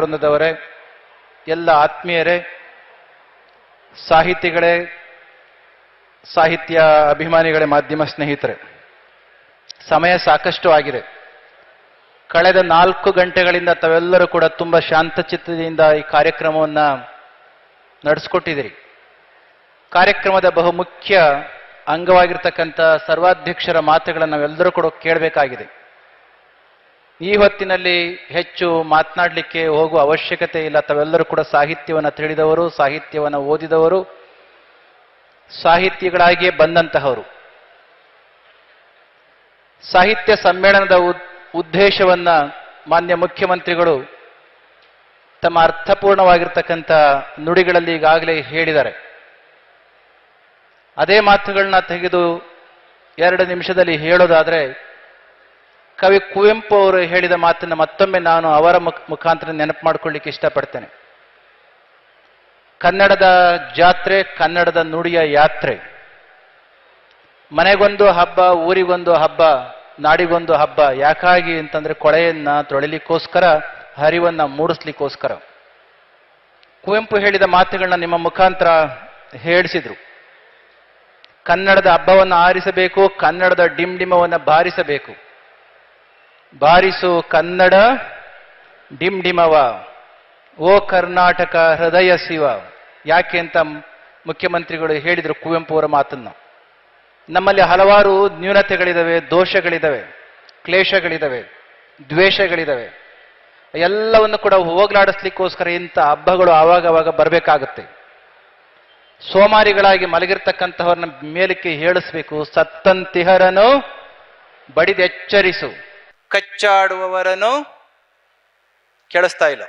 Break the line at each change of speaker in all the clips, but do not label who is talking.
ವೃಂದದವರೇ ಎಲ್ಲ ಆತ್ಮೀಯರೇ, ಸಾಹಿತಿಗಳೇ, ಸಾಹಿತ್ಯ ಅಭಿಮಾನಿಗಳೇ, ಮಾಧ್ಯಮ ಸ್ನೇಹಿತರೆ, ಸಮಯ ಸಾಕಷ್ಟು ಆಗಿದೆ. ಕಳೆದ ನಾಲ್ಕು ಗಂಟೆಗಳಿಂದ ತಾವೆಲ್ಲರೂ ಕೂಡ ತುಂಬ ಶಾಂತಚಿತ್ತದಿಂದ ಈ ಕಾರ್ಯಕ್ರಮವನ್ನು ನಡೆಸ್ಕೊಟ್ಟಿದ್ದೀರಿ. ಕಾರ್ಯಕ್ರಮದ ಬಹುಮುಖ್ಯ ಅಂಗವಾಗಿರ್ತಕ್ಕಂಥ ಸರ್ವಾಧ್ಯಕ್ಷರ ಮಾತುಗಳನ್ನು ನಾವೆಲ್ಲರೂ ಕೂಡ ಕೇಳಬೇಕಾಗಿದೆ. ಈ ಹೊತ್ತಿನಲ್ಲಿ ಹೆಚ್ಚು ಮಾತನಾಡಲಿಕ್ಕೆ ಹೋಗುವ ಅವಶ್ಯಕತೆ ಇಲ್ಲ. ತಾವೆಲ್ಲರೂ ಕೂಡ ಸಾಹಿತ್ಯವನ್ನು ತಿಳಿದವರು, ಸಾಹಿತ್ಯವನ್ನು ಓದಿದವರು ಸಾಹಿತ್ಯಗಳಾಗಿಯೇ ಬಂದಂತಹವರು. ಸಾಹಿತ್ಯ ಸಮ್ಮೇಳನದ ಉದ್- ಉದ್ದೇಶವನ್ನ ಮಾನ್ಯ ಮುಖ್ಯಮಂತ್ರಿಗಳು ತಮ್ಮ ಅರ್ಥಪೂರ್ಣವಾಗಿರ್ತಕ್ಕಂಥ ನುಡಿಗಳಲ್ಲಿ ಈಗಾಗಲೇ ಹೇಳಿದ್ದಾರೆ. ಅದೇ ಮಾತುಗಳನ್ನ ತೆಗೆದು ಎರಡು ನಿಮಿಷದಲ್ಲಿ ಹೇಳೋದಾದ್ರೆ ಕವಿ ಕುವೆಂಪು ಅವರು ಹೇಳಿದ ಮಾತನ್ನು ಮತ್ತೊಮ್ಮೆ ನಾನು ಅವರ ಮುಖ- ಮುಖಾಂತರ ನೆನಪು ಮಾಡ್ಕೊಳ್ಳಿಕ್ಕೆ ಇಷ್ಟಪಡ್ತೇನೆ. ಕನ್ನಡದ ಜಾತ್ರೆ, ಕನ್ನಡದ ನುಡಿಯ ಯಾತ್ರೆ. ಮನೆಗೊಂದು ಹಬ್ಬ, ಊರಿಗೊಂದು ಹಬ್ಬ, ನಾಡಿಗೊಂದು ಹಬ್ಬ, ಯಾಕಾಗಿ ಅಂತಂದ್ರೆ ಕೊಳೆಯನ್ನ ತೊಳಿಲಿಕ್ಕೋಸ್ಕರ, ಹರಿವನ್ನ ಮೂಡಿಸ್ಲಿಕ್ಕೋಸ್ಕರ. ಕುವೆಂಪು ಹೇಳಿದ ಮಾತುಗಳನ್ನ ನಿಮ್ಮ ಮುಖಾಂತರ ಹೇಳಿಸಿದ್ರು. ಕನ್ನಡದ ಹಬ್ಬವನ್ನು ಆರಿಸಬೇಕು, ಕನ್ನಡದ ಡಿಂಡಿಮವನ್ನು ಬಾರಿಸಬೇಕು. ಬಾರಿಸು ಕನ್ನಡ ಡಿಂಡಿಮವ ಓ ಕರ್ನಾಟಕ ಹೃದಯ ಶಿವ. ಯಾಕೆ ಅಂತ ಮುಖ್ಯಮಂತ್ರಿಗಳು ಹೇಳಿದರು ಕುವೆಂಪು ಅವರ ಮಾತನ್ನು. ನಮ್ಮಲ್ಲಿ ಹಲವಾರು ನ್ಯೂನತೆಗಳಿದ್ದಾವೆ ದೋಷಗಳಿದ್ದಾವೆ ಕ್ಲೇಷಗಳಿದ್ದಾವೆ ದ್ವೇಷಗಳಿದ್ದಾವೆ ಎಲ್ಲವನ್ನು ಕೂಡ ಹೋಗ್ಲಾಡಿಸ್ಲಿಕ್ಕೋಸ್ಕರ ಇಂಥ ಹಬ್ಬಗಳು ಆವಾಗ ಬರಬೇಕಾಗುತ್ತೆ. ಸೋಮಾರಿಗಳಾಗಿ ಮಲಗಿರ್ತಕ್ಕಂಥವ್ರನ್ನ ಮೇಲಕ್ಕೆ ಹೇಳಿಸ್ಬೇಕು ಸತ್ತಂತಿಹರನು, ಬಡಿದೆಚ್ಚರಿಸು. ಕಚ್ಚಾಡುವವರನ್ನು ಕೇಳಿಸ್ತಾ ಇಲ್ಲ.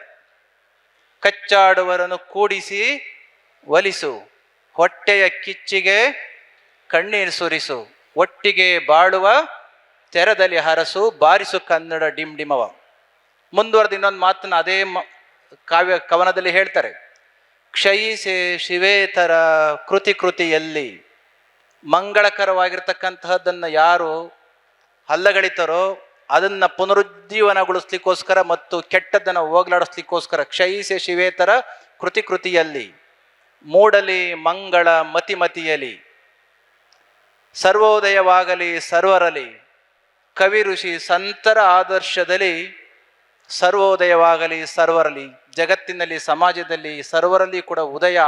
ಕಚ್ಚಾಡುವರನ್ನು ಕೂಡಿಸಿ ಒಲಿಸು. ಹೊಟ್ಟೆಯ ಕಿಚ್ಚಿಗೆ ಕಣ್ಣೀರು ಸುರಿಸು. ಒಟ್ಟಿಗೆ ಬಾಳುವ ತೆರದಲ್ಲಿ ಹರಸು. ಬಾರಿಸು ಕನ್ನಡ ಡಿಂಡಿಮವ ಮುಂದುವರೆದ ಇನ್ನೊಂದು ಮಾತನ್ನ ಅದೇ ಕಾವ್ಯ ಕವನದಲ್ಲಿ ಹೇಳ್ತಾರೆ. ಕ್ಷಯಿಸೆ ಶಿವೇತರ ಕೃತಿ ಕೃತಿಯಲ್ಲಿ ಮಂಗಳಕರವಾಗಿರ್ತಕ್ಕಂತಹದ್ದನ್ನು ಯಾರು ಹಲ್ಲಗಳಿತಾರೋ ಅದನ್ನ ಪುನರುಜ್ಜೀವನಗೊಳಿಸ್ಲಿಕ್ಕೋಸ್ಕರ ಮತ್ತು ಕೆಟ್ಟದ್ದನ್ನು ಹೋಗ್ಲಾಡಿಸ್ಲಿಕ್ಕೋಸ್ಕರ ಕ್ಷಯಿಸೆ ಶಿವೇತರ ಕೃತಿ ಕೃತಿಯಲ್ಲಿ, ಮೂಡಲಿ ಮಂಗಳ ಮತಿಮತಿಯಲಿ ಸರ್ವೋದಯವಾಗಲಿ ಸರ್ವರಲಿ ಕವಿ ಋಷಿ ಸಂತರ ಆದರ್ಶದಲ್ಲಿ ಸರ್ವೋದಯವಾಗಲಿ ಸರ್ವರಲಿ ಜಗತ್ತಿನಲ್ಲಿ ಸಮಾಜದಲ್ಲಿ ಸರ್ವರಲ್ಲಿ ಕೂಡ ಉದಯ,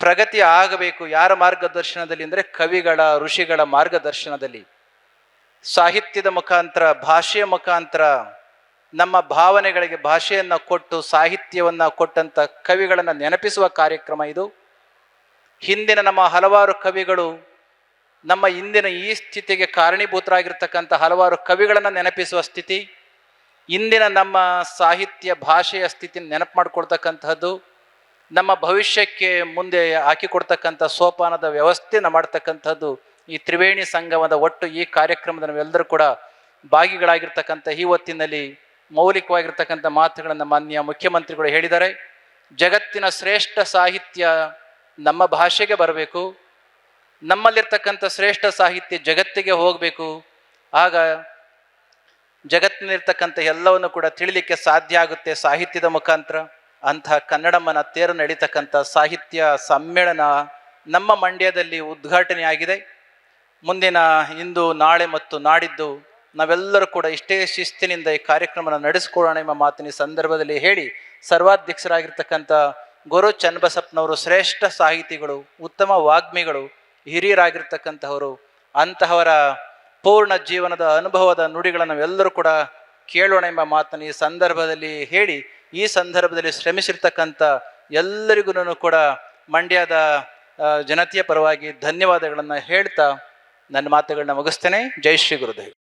ಪ್ರಗತಿ ಆಗಬೇಕು ಯಾರ ಮಾರ್ಗದರ್ಶನದಲ್ಲಿ ಅಂದರೆ ಕವಿಗಳ ಋಷಿಗಳ ಮಾರ್ಗದರ್ಶನದಲ್ಲಿ. ಸಾಹಿತ್ಯದ ಮುಖಾಂತರ, ಭಾಷೆಯ ಮುಖಾಂತರ ನಮ್ಮ ಭಾವನೆಗಳಿಗೆ ಭಾಷೆಯನ್ನು ಕೊಟ್ಟು, ಸಾಹಿತ್ಯವನ್ನು ಕೊಟ್ಟಂಥ ಕವಿಗಳನ್ನು ನೆನಪಿಸುವ ಕಾರ್ಯಕ್ರಮ ಇದು. ಹಿಂದಿನ ನಮ್ಮ ಹಲವಾರು ಕವಿಗಳು ನಮ್ಮ ಇಂದಿನ ಈ ಸ್ಥಿತಿಗೆ ಕಾರಣೀಭೂತರಾಗಿರ್ತಕ್ಕಂಥ ಹಲವಾರು ಕವಿಗಳನ್ನು ನೆನಪಿಸುವ ಸ್ಥಿತಿ. ಇಂದಿನ ನಮ್ಮ ಸಾಹಿತ್ಯ, ಭಾಷೆಯ ಸ್ಥಿತಿ ನೆನಪು ಮಾಡ್ಕೊಳ್ತಕ್ಕಂತಹದ್ದು ನಮ್ಮ ಭವಿಷ್ಯಕ್ಕೆ ಮುಂದೆ ಹಾಕಿಕೊಡ್ತಕ್ಕಂಥ ಸೋಪಾನದ ವ್ಯವಸ್ಥೆನ ಮಾಡ್ತಕ್ಕಂಥದ್ದು ಈ ತ್ರಿವೇಣಿ ಸಂಗಮದ ಒಟ್ಟು ಈ ಕಾರ್ಯಕ್ರಮದ ನಾವೆಲ್ಲರೂ ಕೂಡ ಭಾಗಿಗಳಾಗಿರ್ತಕ್ಕಂಥ ಈ ಹೊತ್ತಿನಲ್ಲಿ ಮೌಲಿಕವಾಗಿರ್ತಕ್ಕಂಥ ಮಾತುಗಳನ್ನು ಮಾನ್ಯ ಮುಖ್ಯಮಂತ್ರಿಗಳು ಹೇಳಿದ್ದಾರೆ. ಜಗತ್ತಿನ ಶ್ರೇಷ್ಠ ಸಾಹಿತ್ಯ ನಮ್ಮ ಭಾಷೆಗೆ ಬರಬೇಕು. ನಮ್ಮಲ್ಲಿರ್ತಕ್ಕಂಥ ಶ್ರೇಷ್ಠ ಸಾಹಿತ್ಯ ಜಗತ್ತಿಗೆ ಹೋಗಬೇಕು. ಆಗ ಜಗತ್ತಿನಲ್ಲಿರ್ತಕ್ಕಂಥ ಎಲ್ಲವನ್ನು ಕೂಡ ತಿಳಿಲಿಕ್ಕೆ ಸಾಧ್ಯ ಆಗುತ್ತೆ ಸಾಹಿತ್ಯದ ಮುಖಾಂತರ. ಅಂತಹ ಕನ್ನಡಮ್ಮನ ತೇರು ನಡೀತಕ್ಕಂಥ ಸಾಹಿತ್ಯ ಸಮ್ಮೇಳನ ನಮ್ಮ ಮಂಡ್ಯದಲ್ಲಿ ಉದ್ಘಾಟನೆ ಆಗಿದೆ ಮುಂದಿನ ಇಂದು, ನಾಳೆ ಮತ್ತು ನಾಡಿದ್ದು ನಾವೆಲ್ಲರೂ ಕೂಡ ಇಷ್ಟೇ ಶಿಸ್ತಿನಿಂದ ಈ ಕಾರ್ಯಕ್ರಮನ ನಡೆಸ್ಕೊಳ್ಳೋಣ ಎಂಬ ಮಾತಿನ ಸಂದರ್ಭದಲ್ಲಿ ಹೇಳಿ ಸರ್ವಾಧ್ಯಕ್ಷರಾಗಿರ್ತಕ್ಕಂಥ ಗುರು ಚನ್ನಬಸಪ್ಪನವರು ಶ್ರೇಷ್ಠ ಸಾಹಿತಿಗಳು, ಉತ್ತಮ ವಾಗ್ಮಿಗಳು, ಹಿರಿಯರಾಗಿರ್ತಕ್ಕಂಥವರು, ಅಂತಹವರ ಪೂರ್ಣ ಜೀವನದ ಅನುಭವದ ನುಡಿಗಳನ್ನು ನಾವೆಲ್ಲರೂ ಕೂಡ ಕೇಳೋಣ ಎಂಬ ಮಾತನ್ನು ಈ ಸಂದರ್ಭದಲ್ಲಿ ಹೇಳಿ ಈ ಸಂದರ್ಭದಲ್ಲಿ ಶ್ರಮಿಸಿರ್ತಕ್ಕಂಥ ಎಲ್ಲರಿಗೂ ಕೂಡ ಮಂಡ್ಯದ ಜನತೆಯ ಪರವಾಗಿ ಧನ್ಯವಾದಗಳನ್ನು ಹೇಳ್ತಾ ನನ್ನ ಮಾತುಗಳನ್ನ ಮುಗಿಸ್ತೇನೆ. ಜೈ ಶ್ರೀ ಗುರುದೇವ್.